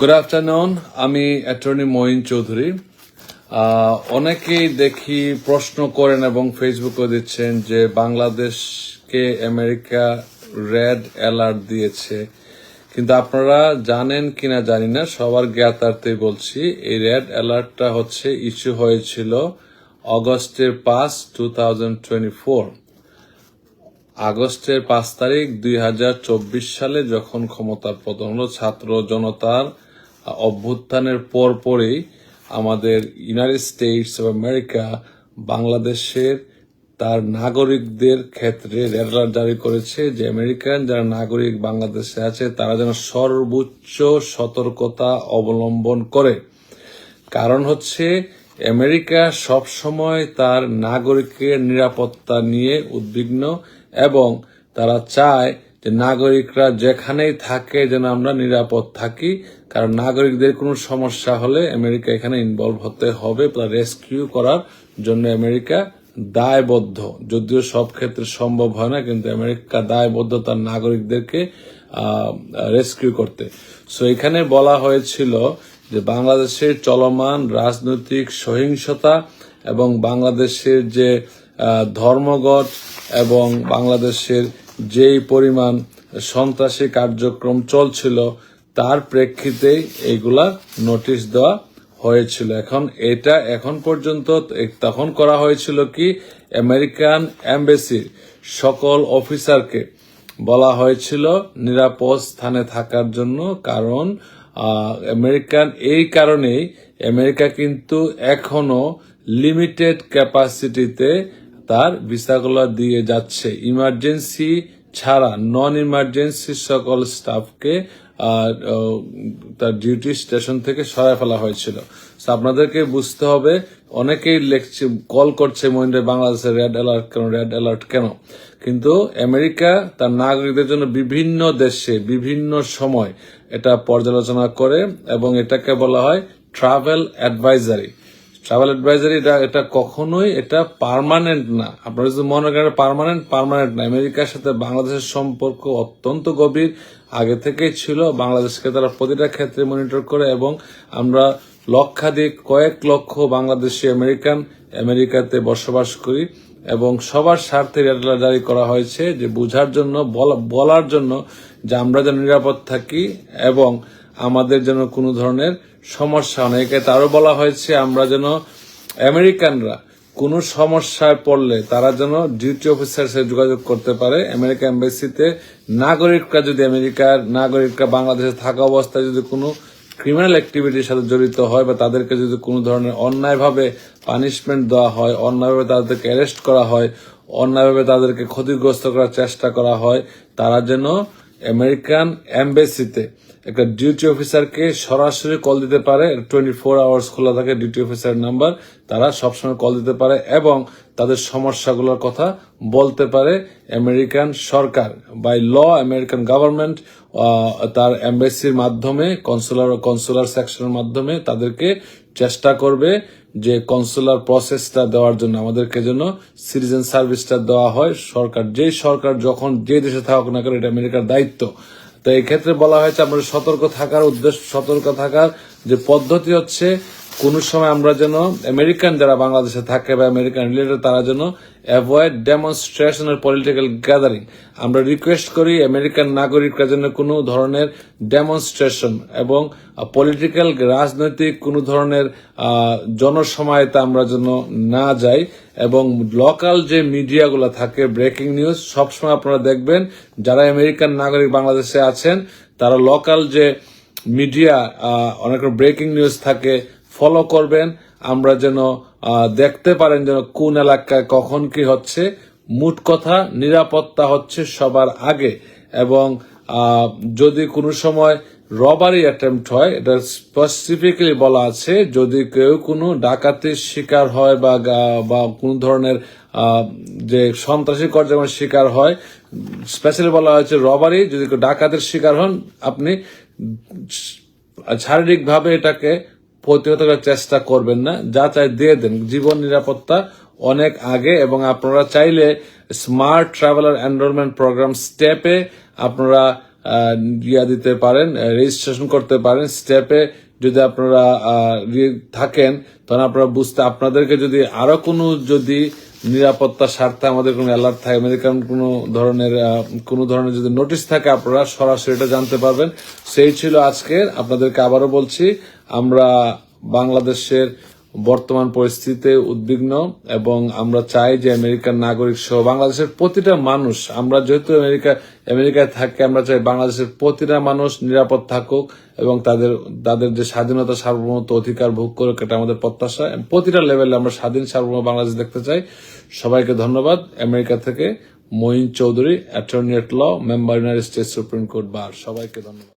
Good afternoon আমি attorney Moin Chowdhury. অনেকেই দেখি প্রশ্ন করেন এবং ফেসবুকে দিচ্ছেন যে বাংলাদেশকে আমেরিকা রেড অ্যালার্ট দিয়েছে। কিন্তু আপনারা জানেন কিনা জানি না, সবার জ্ঞাতার্থে বলছি, এই রেড অ্যালার্টটা হচ্ছে ইস্যু হয়েছিল অগস্টের পাঁচ, টু থাউজেন্ড টোয়েন্টি ফোর। আগস্টের পাঁচ তারিখ দুই হাজার চব্বিশ সালে যখন ক্ষমতার পতন হলো, ছাত্র জনতার অভ্যুত্থানের পরপরই আমাদের ইউনাইটেড স্টেটস অফ আমেরিকা বাংলাদেশের তার নাগরিকদের ক্ষেত্রে রেড অ্যালার্ট জারি করেছে যে আমেরিকান যারা নাগরিক বাংলাদেশে আছে, তারা যেন সর্বোচ্চ সতর্কতা অবলম্বন করে। কারণ হচ্ছে আমেরিকা সবসময় তার নাগরিকের নিরাপত্তা নিয়ে উদ্বিগ্ন এবং তারা চায় যে নাগরিকরা যেখানেই থাকে যেন আমরা নিরাপদ থাকি কারণ নাগরিকদের কোনো সমস্যা হলে আমেরিকা এখানে ইনভলভ হতে হবে রেস্কিউ করার জন্য আমেরিকা দায়বদ্ধ। যদিও সব ক্ষেত্রে সম্ভব হয় না, কিন্তু আমেরিকা দায়বদ্ধ তার নাগরিকদেরকে রেস্কিউ করতে। সো এখানে বলা হয়েছিল যে বাংলাদেশের চলমান রাজনৈতিক সহিংসতা এবং বাংলাদেশের যে ধর্মঘট এবং বাংলাদেশের যেই পরিমাণ সন্ত্রাসী কার্যক্রম চলছিল তার প্রেক্ষিতেই এগুলা নোটিশ দেওয়া হয়েছিল। এখন এটা এখন পর্যন্ত তখন করা হয়েছিল কি? আমেরিকান এম্বাসির সকল অফিসারকে বলা হয়েছিল নিরাপদ স্থানে থাকার জন্য, কারণ আমেরিকান এই কারণেই আমেরিকা কিন্তু এখনও লিমিটেড ক্যাপাসিটিতে তার ভিসাগুলো দিয়ে যাচ্ছে। ইমার্জেন্সি ছাড়া নন ইমার্জেন্সি সকল স্টাফকে তার ডিউটি স্টেশন থেকে সরায় ফেলা হয়েছিল। আপনাদেরকে বুঝতে হবে, অনেকেই লেখছে কল করছে মহিন্দ্র বাংলাদেশের রেড অ্যালার্ট কেন রেড অ্যালার্ট কেন? কিন্তু আমেরিকা তার নাগরিকদের জন্য বিভিন্ন দেশে, বিভিন্ন সময় এটা পর্যালোচনা করে এবং এটাকে বলা হয় ট্রাভেল অ্যাডভাইজারি ট্রাভেল অ্যাডভাইজারি এটা কখনোই এটা পার্মানেন্ট না। আপনারা যদি মনে করেন পার্মানেন্ট পার্মানেন্ট না। আমেরিকার সাথে বাংলাদেশের সম্পর্ক অত্যন্ত গভীর। আগে থেকেই ছিল। বাংলাদেশকে তারা প্রতিটা ক্ষেত্রে মনিটর করে এবং আমরা লক্ষাধিক, কয়েক লক্ষ বাংলাদেশি আমেরিকান আমেরিকাতে বসবাস করি এবং সবার স্বার্থে রেড অ্যালার্ট জারি করা হয়েছে যে বোঝার জন্য, বলা- বলার জন্য যে আমরা যেন নিরাপদ থাকি এবং আমাদের যেন কোনো ধরনের সমস্যা একে আরও বলা হয়েছে, আমরা যেন আমেরিকানরা কোনো সমস্যায় পড়লে তারা যেন ডিউটি অফিসার সাথে যোগাযোগ করতে পারে। আমেরিকা এম্বাসিতে নাগরিকরা যদি আমেরিকার নাগরিকরা বাংলাদেশে থাকা অবস্থায় যদি কোনো ক্রিমিনাল অ্যাক্টিভিটির সাথে জড়িত হয় বা তাদেরকে যদি কোনো ধরনের অন্যায়ভাবে পানিশমেন্ট দেওয়া হয়, অন্যায়ভাবে তাদেরকে অ্যারেস্ট করা হয়, অন্যায়ভাবে তাদেরকে ক্ষতিগ্রস্ত করার চেষ্টা করা হয়, তারা যেন আমেরিকান এম্বাসিতে একটা ডিউটি অফিসারকে সরাসরি কল দিতে পারে টোয়েন্টি ফোর আওয়ার্স খোলা থাকে ডিউটি অফিসার নাম্বার তারা সবসময় কল দিতে পারে এবং তাদের সমস্যাগুলোর কথা বলতে পারে আমেরিকান সরকার। বাই ল আমেরিকান গভর্নমেন্ট তার এম্বাসির মাধ্যমে কনসুলার কনসুলার সেকশনের মাধ্যমে তাদেরকে চেষ্টা করবে যে কনসুলার প্রসেসটা দেওয়ার জন্য আমাদেরকে যেন সিটিজেন সার্ভিসটা দেওয়া হয়, সরকার যে সরকার যখন যে দেশে থাকুক না কেন, এটা আমেরিকার দায়িত্ব। তো এই ক্ষেত্রে বলা হয়েছে আমাদের সতর্ক থাকার উদ্দেশ্য, সতর্ক থাকার যে পদ্ধতি হচ্ছে কোন সময় আমরা যেন আমেরিকান যারা বাংলাদেশে থাকে বা আমেরিকান রিলেটেড, তারা যেন অ্যাভয়েড ডেমনস্ট্রেশন এর পলিটিক্যাল গ্যাদারিং আমরা রিকোয়েস্ট করি আমেরিকান নাগরিকরা যেন কোনো ধরনের ডেমনস্ট্রেশন এবং পলিটিক্যাল রাজনৈতিক কোনো ধরনের জনসমায়তা আমরা যেন না যাই এবং লোকাল যে মিডিয়াগুলো থাকে ব্রেকিং নিউজ সবসময় আপনারা দেখবেন যারা আমেরিকান নাগরিক বাংলাদেশে আছেন, তারা লোকাল যে মিডিয়া অনেক ব্রেকিং নিউজ থাকে ফলো করবেন। আমরা যেন দেখতে পারেন যেন কোন এলাকায় কখন কি হচ্ছে। মোট কথা, নিরাপত্তা হচ্ছে সবার আগে। এবং যদি কোনো সময় রবারি অ্যাটেম্পট হয়, এটা স্পেসিফিক্যালি বলা আছে, যদি কেউ কোনো ডাকাতির শিকার হয় বা বা কোনো ধরনের যে সন্ত্রাসী কার্যক্রমের শিকার হয় স্পেশালি বলা হয়েছে রবারি যদি কেউ ডাকাতের শিকার হন, আপনি শারীরিকভাবে এটাকে প্রতিহত করার চেষ্টা করবেন না। যা চাই দিয়ে দেন। জীবন নিরাপত্তা অনেক আগে এবং আপনারা চাইলে স্মার্ট ট্রাভেলার এনরোলমেন্ট প্রোগ্রাম স্টেপে আপনারা ইয়া দিতে পারেন রেজিস্ট্রেশন করতে পারেন। স্টেপে যদি আপনারা থাকেন তখন আপনারা বুঝতে আপনাদেরকে যদি আরও কোনো যদি নিরাপত্তা স্বার্থে আমাদের কোনো অ্যালার্ট থাকে আমাদের কারণ কোনো ধরনের কোনো ধরনের যদি নোটিশ থাকে আপনারা সরাসরি এটা জানতে পারবেন। সেই ছিল আজকের। আপনাদেরকে আবারও বলছি, আমরা বাংলাদেশের বর্তমান পরিস্থিতিতে উদ্বিগ্ন এবং আমরা চাই যে আমেরিকার নাগরিক সহ বাংলাদেশের প্রতিটা মানুষ, আমরা যেহেতু আমেরিকা, আমেরিকায় থাকি, আমরা চাই বাংলাদেশের প্রতিটা মানুষ নিরাপদ থাকুক এবং তাদের তাদের যে স্বাধীনতা সার্বভৌমত্ব অধিকার ভোগ করুক, এটা আমাদের প্রত্যাশা। প্রতিটা লেভেলে আমরা স্বাধীন সার্বভৌম বাংলাদেশ দেখতে চাই। সবাইকে ধন্যবাদ। আমেরিকা থেকে Moin Chowdhury attorney at law member United States Supreme Court bar সবাইকে ধন্যবাদ।